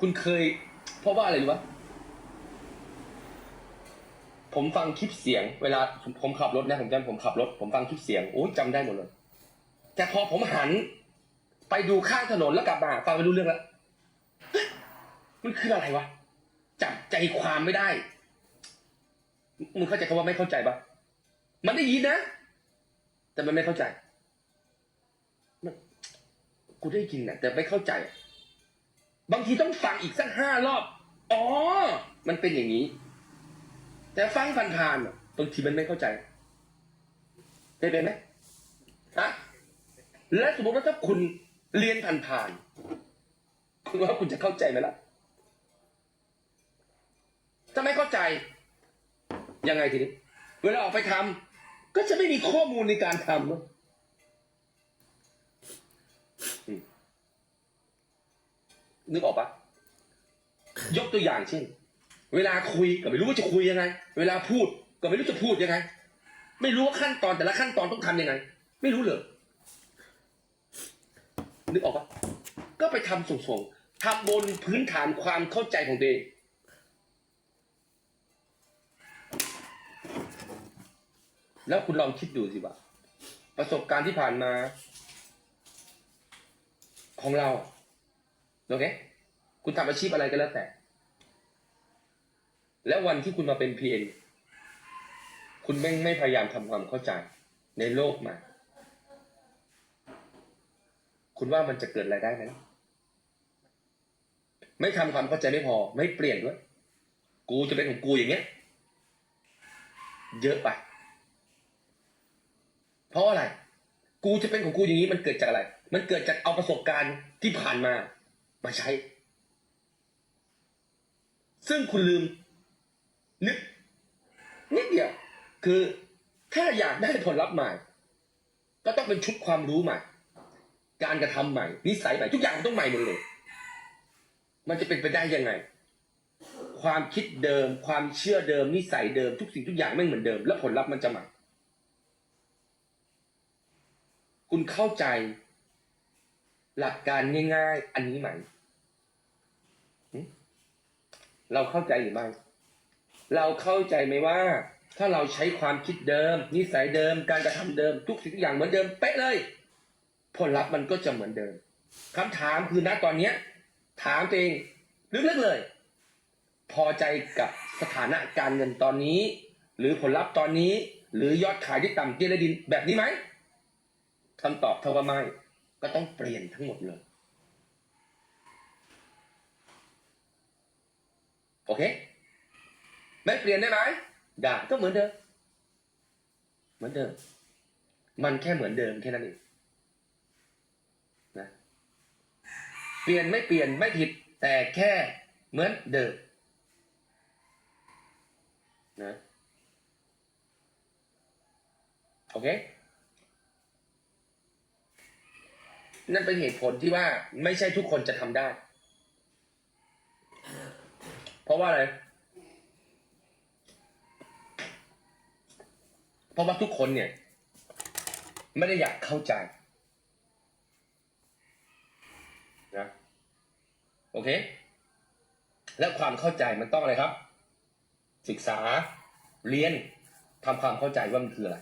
คุณเคย เพราะว่าอะไรรู้ปะผมฟังคลิปเสียงเวลาผมผมขับรถนะผมจำผมขับรถ ผมฟังคลิปเสียงโอ้ยจำได้หมดเลย แต่พอผมหัน ไปดูข้างถนนแล้วกลับมาฟังไม่รู้เรื่องแล้วมันคืออะไรวะจับใจความไม่ได้มึงเข้าใจคำว่าไม่เข้าใจปะมันได้ยินนะ แต่มันไม่เข้าใจมันกูได้ยินนะแต่ไม่เข้าใจ บางทีต้องฟังอีกสักห้ารอบ อ๋อ มันเป็นอย่างนี้ แต่ฟังผ่านๆบางทีมันไม่เข้าใจได้เป็นไหมฮะและสมมติว่าถ้าคุณเรียนผ่านๆคุณว่าคุณจะเข้าใจไหมล่ะถ้าไม่เข้าใจ ยังไงทีนี้ เวลาออกไปทำก็จะไม่มีข้อมูลในการทำเนอะอืม นึกออกปะยกตัวอย่างเช่น เวลาคุยก็ไม่รู้ว่าจะคุยยังไง เวลาพูดก็ไม่รู้จะพูดยังไง ไม่รู้ว่าขั้นตอนแต่ละขั้นตอนต้องทำยังไง ไม่รู้เลยนึกออกปะก็ไปทำส่งๆทำบนพื้นฐานความเข้าใจของตัวเองแล้วคุณลองคิดดูสิว่าประสบการณ์ที่ผ่านมา ของเรา โอเค คุณทำอาชีพอะไรก็แล้วแต่ แล้ววันที่คุณมาเป็นพีเอ็นคุณไม่งไม่พยายามทำความเข้าใจในโลกม่คุณว่ามันจะเกิดอะไรได้ไหมไม่ทำความเข้าใจไม่พอ ไม่เปลี่ยนด้วย กูจะเป็นของกูอย่างเงี้ย เยอะไปเพราะอะไร กูจะเป็นของกูอย่างนี้มันเกิดจากอะไร มันเกิดจากเอาประสบการณ์ที่ผ่านมา มาใช้ ซึ่งคุณลืม นึกนิดเดียวคือถ้าอยากได้ผลลัพธ์ใหม่ ก็ต้องเป็นชุดความรู้ใหม่ การกระทำใหม่นิสัยใหม่ทุกอย่างมันต้องใหม่หมดเลยมันจะเป็นไปได้ยังไง ความคิดเดิม ความเชื่อเดิม นิสัยเดิม ทุกสิ่งทุกอย่างไม่เหมือนเดิม แล้วผลลัพธ์มันจะใหม่ คุณเข้าใจ หลักการง่ายๆ อันนี้ไหม เราเข้าใจหรือไม่ เราเข้าใจไหมว่า ถ้าเราใช้ความคิดเดิม นิสัยเดิม การกระทำเดิม ทุกสิ่งทุกอย่างเหมือนเดิมเป๊ะเลย ผลลัพธ์มันก็จะเหมือนเดิมคำถามคือณตอนเนี้ย ถามตัวเองลึกๆเลย พอใจกับสถานะการเงินตอนนี้ หรือผลลัพธ์ตอนนี้ หรือยอดขายที่ต่ำเกลดินแบบนี้ไหมคำตอบเท่ากับไม่ ก็ต้องเปลี่ยนทั้งหมดเลย โอเค ไม่เปลี่ยนได้ไหมได้ก็เหมือนเดิม เหมือนเดิม มันแค่เหมือนเดิมแค่นั้นเองนะเปลี่ยนไม่เปลี่ยนไม่ผิด แต่แค่เหมือนเดิมนะโอเค นั่นเป็นเหตุผลที่ว่าไม่ใช่ทุกคนจะทำได้ เพราะว่าอะไร เพราะว่าทุกคนเนี่ย ไม่ได้อยากเข้าใจนะโอเค แล้วความเข้าใจมันต้องอะไรครับ ศึกษาเรียนทำความเข้าใจว่ามันคืออะไร